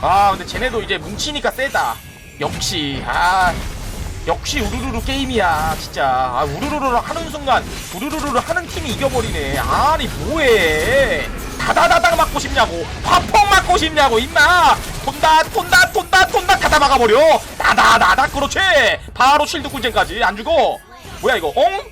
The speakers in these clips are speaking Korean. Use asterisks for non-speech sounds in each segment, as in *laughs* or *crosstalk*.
아 근데 쟤네도 이제 뭉치니까 세다. 역시 아 역시 우르르르 게임이야 진짜. 아 우르르르 하는 순간 우르르르 하는 팀이 이겨버리네. 아니 뭐해? 다다다닥 맞고 싶냐고. 화폭 맞고 싶냐고 임마. 돈다 돈다 돈다 돈다 다다 막아버려. 다다다닥 그렇지. 바로 실드 꿀잼까지. 안 죽어. 뭐야 이거? 엉?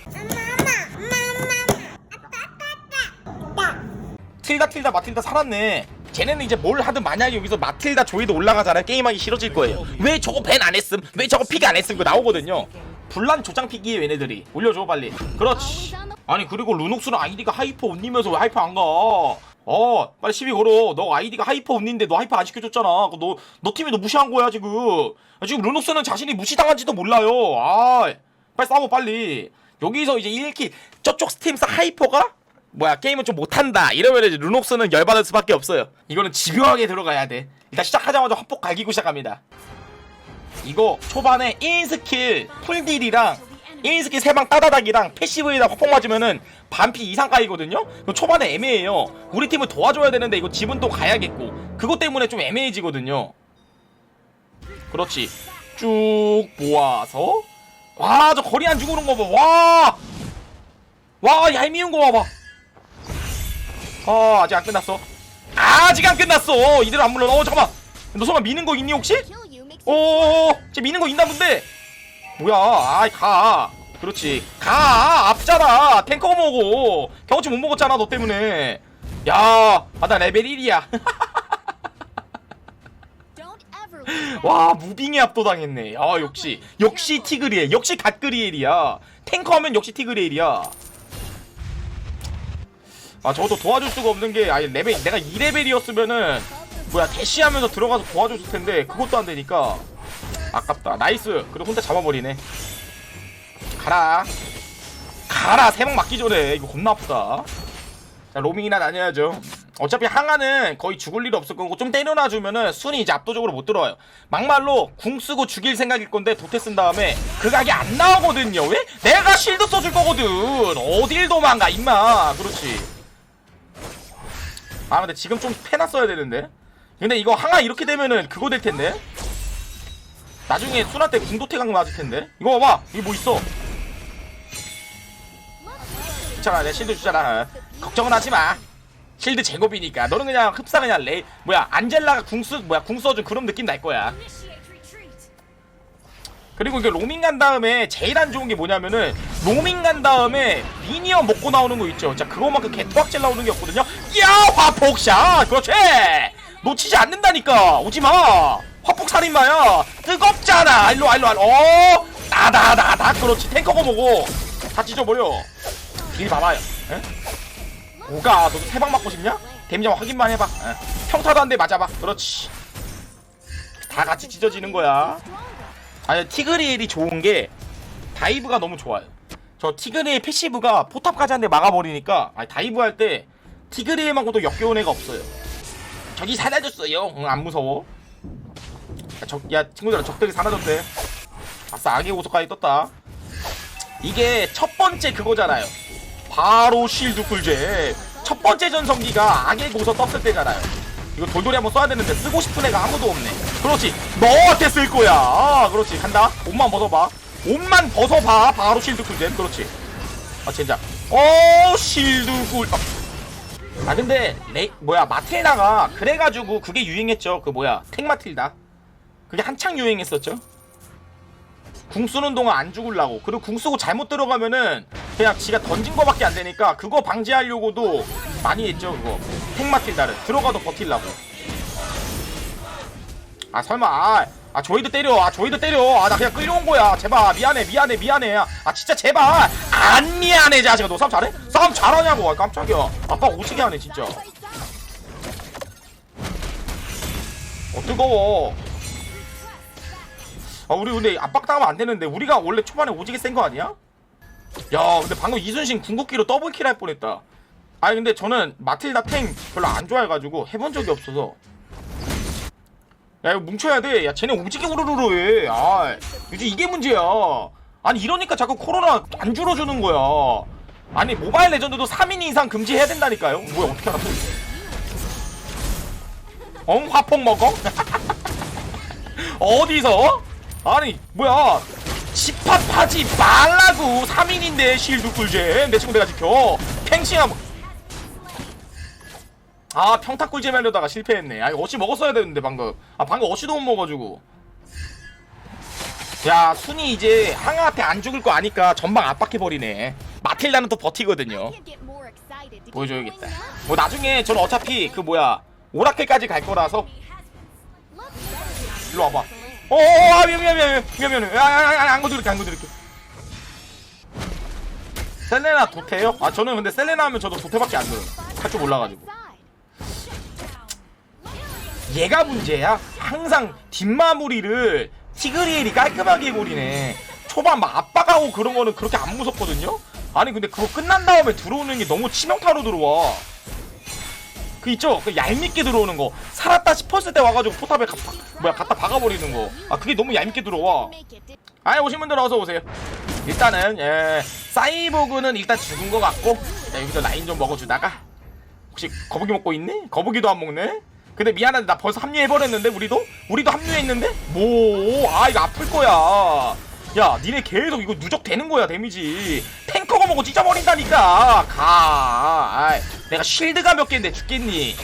틸다 틸다 마틸다 살았네 쟤네는 이제 뭘 하든 만약에 여기서 마틸다 조이도 올라가잖아요. 게임하기 싫어질 거예요. 왜 저거 밴안 했음? 왜 저거 픽 안 했음? 그거 나오거든요. 불난 조장 픽이에요 얘네들이. 올려줘 빨리. 그렇지. 아니 그리고 루녹스는 아이디가 하이퍼 온니면서 왜 하이퍼 안가? 어 빨리 시비 걸어. 너 아이디가 하이퍼 온니인데 너 하이퍼 안 시켜줬잖아. 너, 너 팀이 너 무시한 거야 지금. 아, 지금 루녹스는 자신이 무시당한지도 몰라요. 아 빨리 싸워 빨리. 여기서 이제 1킬. 저쪽 스팀스 하이퍼가 뭐야 게임은 좀 못한다. 이러면 이제 루녹스는 열받을 수밖에 없어요. 이거는 집요하게 들어가야 돼. 일단 시작하자마자 화폭 갈기고 시작합니다. 이거 초반에 1스킬 풀딜이랑 1스킬 3방 따다닥이랑 패시브에다 화폭 맞으면은 반피 이상 까이거든요? 그럼 초반에 애매해요. 우리 팀을 도와줘야 되는데 이거 집은 또 가야겠고. 그것 때문에 좀 애매해지거든요. 그렇지. 쭉 모아서. 와 저 거리 안 주고 그런 거봐와! 와 얄미운 거 봐봐 어 아직 안 끝났어 아직 안 끝났어 이대로 안 물러 어 잠깐만 너 설마 미는 거 있니 혹시? 오, 쟤 미는 거 있나 본데. 뭐야? 아이 가. 그렇지. 가. 아프잖아. 탱커 먹어. 경험치 못 먹었잖아 너 때문에. 야, 아나 레벨 1이야. *laughs* 와 무빙에 압도당했네. 아 역시 역시 티그리엘. 역시 갓그리엘이야. 탱커하면 역시 티그리엘이야. 아 저도 도와줄 수가 없는 게 아예 레벨 내가 2레벨이었으면은 뭐야 대시하면서 들어가서 도와줬을 텐데 그것도 안 되니까 아깝다. 나이스. 그리고 혼자 잡아버리네. 가라. 가라. 세방 맞기 전에. 이거 겁나 아프다. 자 로밍이나 다녀야죠. 어차피 항아는 거의 죽을 일 없을 거고 좀 때려놔주면은 순이 이제 압도적으로 못 들어와요. 막말로 궁 쓰고 죽일 생각일 건데 도태 쓴 다음에 그 각이 안 나오거든요. 왜? 내가 실드 써줄 거거든. 어딜 도망가 임마. 그렇지 아 근데 지금 좀 패놨어야 되는데? 근데 이거 항아 이렇게 되면은 그거 될 텐데? 나중에 순화 때 궁도태강 맞을 텐데? 이거 봐봐! 이거 뭐 있어? 괜찮아 내 실드 주잖아. 걱정은 하지마. 실드 제곱이니까. 너는 그냥 흡사 그냥 레 뭐야 안젤라가 궁쓰 뭐야 궁 써준 그런 느낌 날 거야 그리고 이게 로밍 간 다음에 제일 안 좋은 게 뭐냐면은 로밍 간 다음에 미니언 먹고 나오는 거 있죠. 자 그거만큼 개토악질 나오는 게 없거든요. 야 화폭샷 그렇지. 놓치지 않는다니까 오지 마. 화폭 살인마야. 뜨겁잖아. 일로 와 일로 와. 어 나다나다 그렇지. 탱커가 뭐고 다 찢어버려. 길 봐봐요. 에? 오가 너도 세 방 맞고 싶냐? 데미지 확인만 해봐. 에. 평타도 한 대 맞아봐. 그렇지. 다 같이 찢어지는 거야. 아니 티그리엘이 좋은 게 다이브가 너무 좋아요. 저 티그리엘 패시브가 포탑까지 한 대 막아버리니까 아니 다이브 할 때 티그리엘만고도 역겨운 애가 없어요. 저기 사라졌어요. 응, 안 무서워. 야, 적, 야 친구들아 적들이 사라졌대. 아싸 악의 보석까지 떴다. 이게 첫 번째 그거잖아요. 바로 실드 꿀잼. 첫 번째 전성기가 악의 고서 떴을 때잖아요. 이거 돌돌이 한번 써야 되는데 쓰고 싶은 애가 아무도 없네. 그렇지. 너한테 쓸 거야. 아, 그렇지. 간다. 옷만 벗어봐. 옷만 벗어봐. 바로 실드 꿀잼. 그렇지. 아, 젠장. 어, 실드 꿀. 아, 아, 근데 레 뭐야 마틸다가 그래가지고 그게 유행했죠. 그 뭐야 탱마틸다. 그게 한창 유행했었죠. 궁 쓰는 동안 안 죽을라고. 그리고 궁 쓰고 잘못 들어가면은 그냥 지가 던진 거밖에 안 되니까 그거 방지하려고도 많이 했죠. 그거. 탱마틸다를 들어가도 버틸라고. 아 설마 아, 아 조이드 때려. 아 조이드 때려. 아 나 그냥 끌려온 거야. 제발. 미안해 미안해 미안해. 아 진짜 제발. 안 미안해 자식아 너 싸움 잘해? 싸움 잘하냐고. 아, 깜짝이야. 아빠 오지게 하네 진짜. 어 뜨거워 아 우리 근데 압박당하면 안 되는데 우리가 원래 초반에 오지게 센 거 아니야? 야 근데 방금 이순신 궁극기로 더블킬 할 뻔했다 아니 근데 저는 마틸다 탱 별로 안 좋아해가지고 해본 적이 없어서 야 이거 뭉쳐야 돼. 야 쟤네 오지게 우르르르 해. 아 요즘 이게 문제야. 아니 이러니까 자꾸 코로나 안 줄어주는 거야. 아니 모바일 레전드도 3인 이상 금지해야 된다니까요. 뭐야 어떻게 알았어? 엉 화폭 먹어? *laughs* 어디서? 아니 뭐야. 집합하지 말라고 3인인데 실드 꿀잼. 내 친구 내가 지켜. 팽싱함 아 평타 꿀잼 하려다가 실패했네. 아 어시 먹었어야 되는데 방금. 아 방금 어시도 못 먹어가지고. 야 순이 이제 항아한테 안 죽을 거 아니까 전방 압박해버리네. 마틸다는 또 버티거든요. 보여줘야겠다. 뭐 나중에 저는 어차피 그 뭐야 오라클까지 갈 거라서. 일로 와봐 어어어 아, 미안 미안 미안 미안 미안 미안. 아안 건드릴게 안 건드릴게. 셀레나 도태요? 아 저는 근데 셀레나 하면 저도 도태밖에 안 돼요. 할줄 몰라가지고. 얘가 문제야? 항상 뒷마무리를 티그리엘이 깔끔하게 해버리네. 초반 막 압박하고 그런 거는 그렇게 안 무섭거든요? 아니 근데 그거 끝난 다음에 들어오는 게 너무 치명타로 들어와 그 있죠? 그 얄밉게 들어오는 거 살았다 싶었을 때 와가지고 포탑에 가, 뭐야 갖다 박아버리는 거 아 그게 너무 얄밉게 들어와 아예 오신 분들 어서 오세요 일단은 예 사이보그는 일단 죽은 것 같고 자, 여기서 라인 좀 먹어주다가 혹시 거북이 먹고 있니? 거북이도 안 먹네? 근데 미안한데 나 벌써 합류해버렸는데 우리도? 우리도 합류했는데? 뭐? 아 이거 아플 거야 야 니네 계속 이거 누적 되는 거야 데미지. 탱커가 먹고 찢어버린다니까. 가. 아이, 내가 쉴드가 몇 개인데 죽겠니?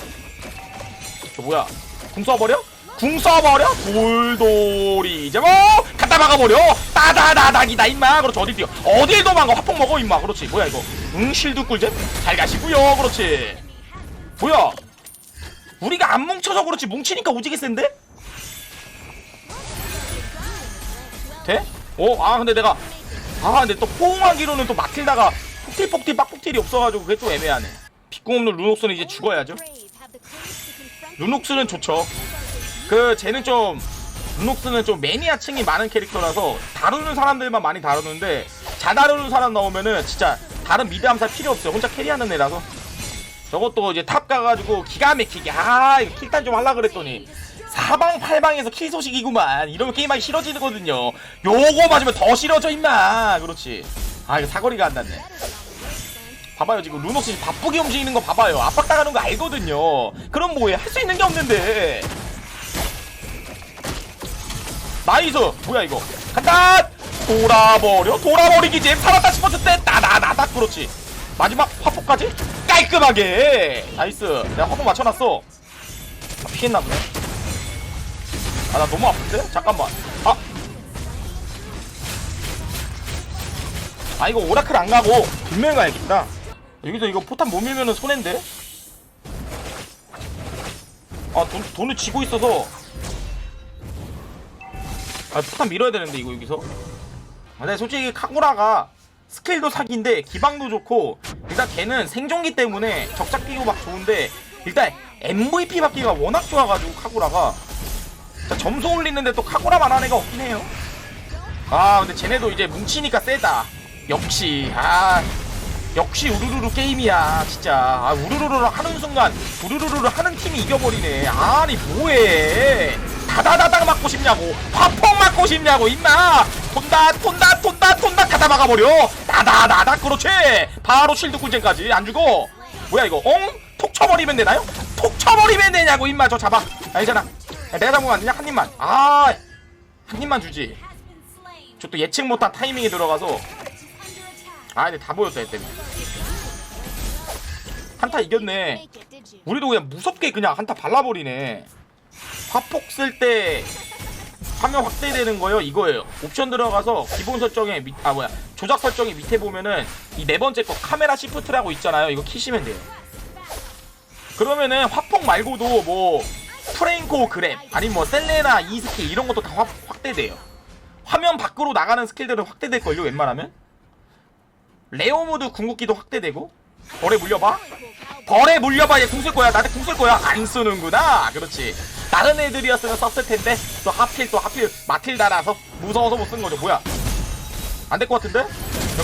저 뭐야? 궁 쏴버려? 궁 쏴버려? 돌돌이. 이제 뭐? 갖다 막아버려. 따다다닥이다 임마. 그렇지 어디 뛰어? 어딜 도망가? 화폭 먹어 임마. 그렇지. 뭐야 이거? 응 실드 꿀잼? 잘 가시고요. 그렇지. 뭐야? 우리가 안 뭉쳐서 그렇지. 뭉치니까 오지게 센데? 돼? 어? 아 근데 내가 아 근데 또 포옹하기로는 또 마틸다가 폭딜폭딜 빡폭딜이 없어가지고 그게 좀 애매하네. 빗공 없는 루녹스는 이제 죽어야죠. 루녹스는 좋죠. 그 쟤는 좀 루녹스는 좀 매니아층이 많은 캐릭터라서 다루는 사람들만 많이 다루는데 잘 다루는 사람 나오면은 진짜 다른 미드 암살 필요 없어요. 혼자 캐리하는 애라서. 저것도 이제 탑 가가지고 기가 막히게 아 이거 킬단 좀 하려 그랬더니 사방 팔방에서 킬 소식이구만. 이러면 게임하기 싫어지거든요. 요거 맞으면 더 싫어져 임마. 그렇지. 아 이거 사거리가 안 닿네. 봐봐요 지금. 루노스 바쁘게 움직이는 거 봐봐요. 압박 당하는 거 알거든요. 그럼 뭐해? 할 수 있는 게 없는데. 나이스 뭐야 이거? 간다! 돌아버려? 돌아버리기 잼 살았다 싶었을 때 따다다닥! 그렇지. 마지막 화폭까지 깔끔하게. 나이스. 내가 화폭 맞춰놨어. 아, 피했나 보네 아 나 너무 아픈데? 잠깐만 아! 아 이거 오라클 안 가고 뒷면 가야겠다 여기서 이거 포탄 못 밀면은 손해인데? 아 돈, 돈을 쥐고 있어서 아 포탄 밀어야 되는데 이거 여기서 아, 근데 솔직히 카구라가 스킬도 사기인데 기방도 좋고 일단 걔는 생존기 때문에 적작 끼고 막 좋은데 일단 MVP 받기가 워낙 좋아가지고 카구라가 자, 점수 올리는데 또 카구라만 한 애가 없긴 해요. 아 근데 쟤네도 이제 뭉치니까 세다. 역시 아 역시 우르르르 게임이야 진짜. 아 우르르르 하는 순간 우르르르 하는 팀이 이겨버리네. 아니 뭐해? 다다다닥 맞고 싶냐고. 화폭 맞고 싶냐고 임마. 돈다 돈다 돈다 돈다 가다 막아버려. 다다다닥 그렇지. 바로 실드 꿀잼까지. 안 죽어. 뭐야 이거? 엉? 톡 쳐버리면 되나요? 톡 쳐버리면 되냐고 임마. 저 잡아. 아니잖아 야, 내가 잡은 거 아니냐? 한 입만. 아 한 입만 주지. 저 또 예측 못한 타이밍이 들어가서. 아 근데 다 보였다 얘 때문에. 한타 이겼네. 우리도 그냥 무섭게 그냥 한타 발라버리네. 화폭 쓸 때 화면 확대되는 거요 이거예요. 옵션 들어가서 기본 설정에 밑, 아 뭐야. 조작 설정에 밑에 보면은 이 네 번째 거 카메라 시프트라고 있잖아요. 이거 키시면 돼요. 그러면은 화폭 말고도 뭐 프레인코 그랩 아니면 뭐 셀레나 이스킬 이런 것도 다 확, 확대돼요. 화면 밖으로 나가는 스킬들은 확대될걸요 웬만하면? 레오 모드 궁극기도 확대되고. 벌에 물려봐. 벌에 물려봐. 얘 궁 쓸 거야. 나한테 궁 쓸 거야. 안 쓰는구나. 그렇지. 다른 애들이었으면 썼을 텐데. 또 하필 또 하필 마틸다라서 무서워서 못 쓴 거죠. 뭐야? 안 될 것 같은데? 야,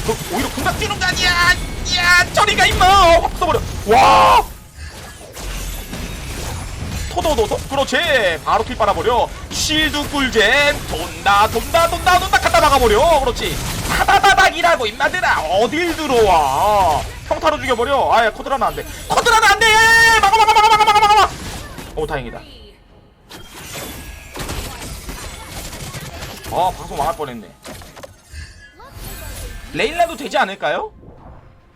그, 오히려 궁각 주는 거 아니야? 야 저리가 임마! 확 써버려. 와 토도도도 그렇지. 바로 킬 빨아버려. 쉴드 꿀잼. 돈다 돈다 돈다 돈다. 갖다 막아버려. 그렇지. 타다다닥이라고 임마들아. 어딜 들어와. 평타로 죽여버려. 아예 코드라는 안돼. 코드라는 안돼! 막아 막아 막아 막아 막아 막아. 오 다행이다. 아 방송 망할 뻔했네. 레일라도 되지 않을까요?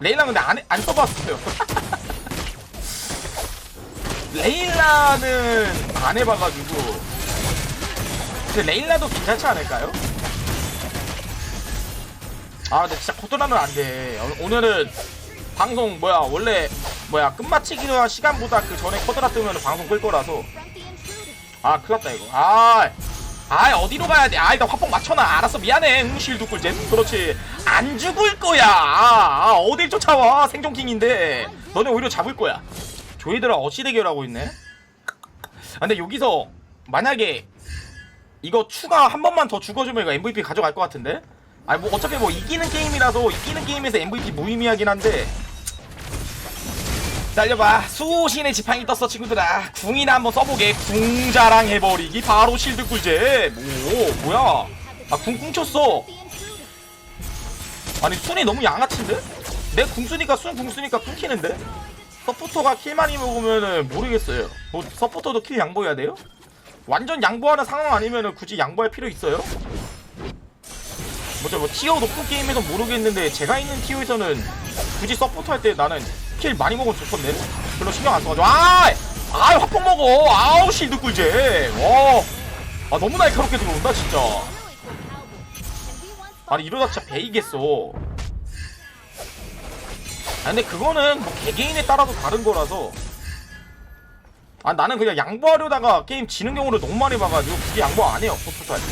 레일라 근데 안, 해- 안 써봤어요 *laughs* 레일라는 안 해봐가지고 근데 레일라도 괜찮지 않을까요? 아 근데 진짜 코트라는 안돼 오늘은 방송 뭐야 원래 뭐야 끝마치기로 시간보다 그 전에 커드라 뜨면 방송 끌 거라서 아 큰일났다 이거 아 아, 어디로 가야 돼? 아, 일단 화폭 맞춰놔. 알았어, 미안해. 응, 실드 꿀잼. 그렇지. 안 죽을 거야. 아, 아, 어딜 쫓아와. 생존킹인데. 너네 오히려 잡을 거야. 조이들아 어시 대결하고 있네. 아, 근데 여기서 만약에 이거 추가 한 번만 더 죽어주면 이거 MVP 가져갈 것 같은데? 아니, 뭐 어차피 뭐 이기는 게임이라서 이기는 게임에서 MVP 무의미하긴 한데. 날려봐 수호신의 지팡이 떴어 친구들아 궁이나 한번 써보게 궁 자랑 해버리기 바로 실드 꿀잼 오 뭐야 아궁 꿍쳤어 아니 순이 너무 양아치인데? 내 궁 쓰니까 순궁 쓰니까 끊기는데? 서포터가 킬 많이 먹으면은 모르겠어요. 뭐 서포터도 킬 양보해야 돼요? 완전 양보하는 상황 아니면은 굳이 양보할 필요 있어요? 뭐죠? 뭐 티어 높은 게임에서 모르겠는데 제가 있는 티어에서는 굳이 서포터 할 때 나는 킬 많이 먹으면 좋던데. 별로 신경 안 써가지고. 아! 아 화폭 먹어! 아우 실드 꿀잼 와아 너무 날카롭게 들어온다 진짜. 아니 이러다 진짜 베이겠어 아 근데 그거는 뭐 개개인에 따라서 다른 거라서. 아 나는 그냥 양보하려다가 게임 지는 경우를 너무 많이 봐가지고 굳이 양보 안 해요 서포터 할때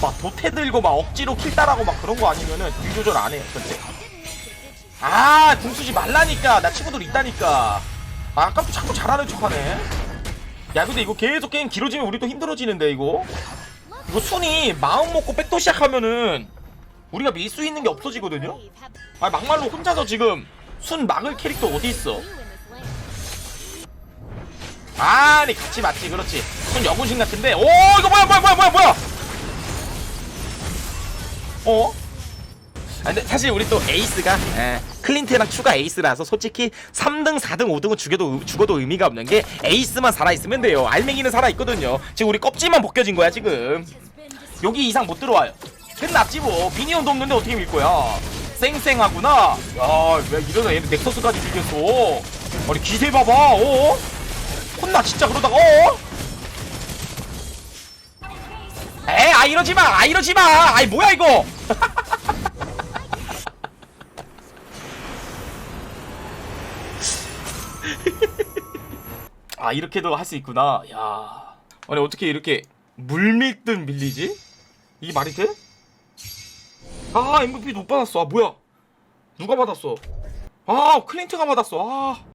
막 도태 들고 막 억지로 킬 따라고 막 그런 거 아니면은 딜 조절 안 해요 절대. 아 궁수지 말라니까. 나 친구들 있다니까. 아 아까부터 자꾸 잘하는 척하네. 야 근데 이거 계속 게임 길어지면 우리 또 힘들어지는데 이거? 이거 순이 마음 먹고 백도 시작하면은 우리가 밀 수 있는 게 없어지거든요 아 막말로 혼자서 지금 순 막을 캐릭터 어디 있어 아니 같이 맞지 그렇지 순 여군신 같은데 오 이거 뭐야 뭐야 뭐야 뭐야 뭐야 어? 아, 근데 사실 우리 또 에이스가 에, 클린트랑 추가 에이스라서 솔직히 3등, 4등, 5등은 죽여도 죽어도 의미가 없는 게 에이스만 살아 있으면 돼요. 알맹이는 살아 있거든요. 지금 우리 껍질만 벗겨진 거야 지금. 여기 이상 못 들어와요. 끝났지 뭐. 미니언도 없는데 어떻게 밀 거야? 쌩쌩하구나. 야, 왜 이러다 얘는 넥서스까지 들겠어? 아니 기세 봐봐. 어? 혼나 진짜 그러다가 어? 에, 아 이러지 마. 아 이러지 마. 아이 뭐야 이거? *laughs* 아 이렇게도 할 수 있구나 야 아니 어떻게 이렇게 물밀듯 밀리지? 이게 말이 돼? 아 MVP 못 받았어. 아 뭐야? 누가 받았어? 아 클린트가 받았어. 아